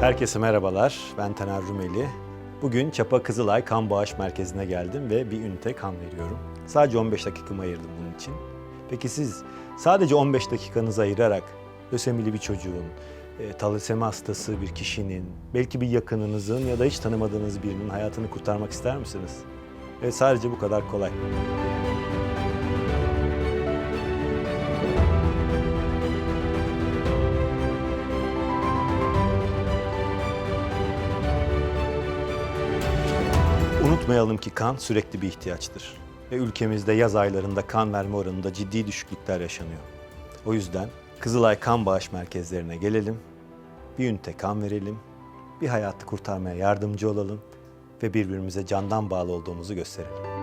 Herkese merhabalar. Ben Taner Rumeli. Bugün Çapa Kızılay Kan Bağış Merkezi'ne geldim ve bir ünite kan veriyorum. Sadece 15 dakikamı ayırdım bunun için. Peki siz sadece 15 dakikanızı ayırarak lösemili bir çocuğun, e, talasemi hastası bir kişinin, belki bir yakınınızın ya da hiç tanımadığınız birinin hayatını kurtarmak ister misiniz? Ve sadece bu kadar kolay. Unutmayalım ki kan sürekli bir ihtiyaçtır. Ve ülkemizde yaz aylarında kan verme oranında ciddi düşüklükler yaşanıyor. O yüzden Kızılay Kan Bağış Merkezlerine gelelim, bir ünite kan verelim, bir hayatı kurtarmaya yardımcı olalım ve birbirimize candan bağlı olduğumuzu gösterelim.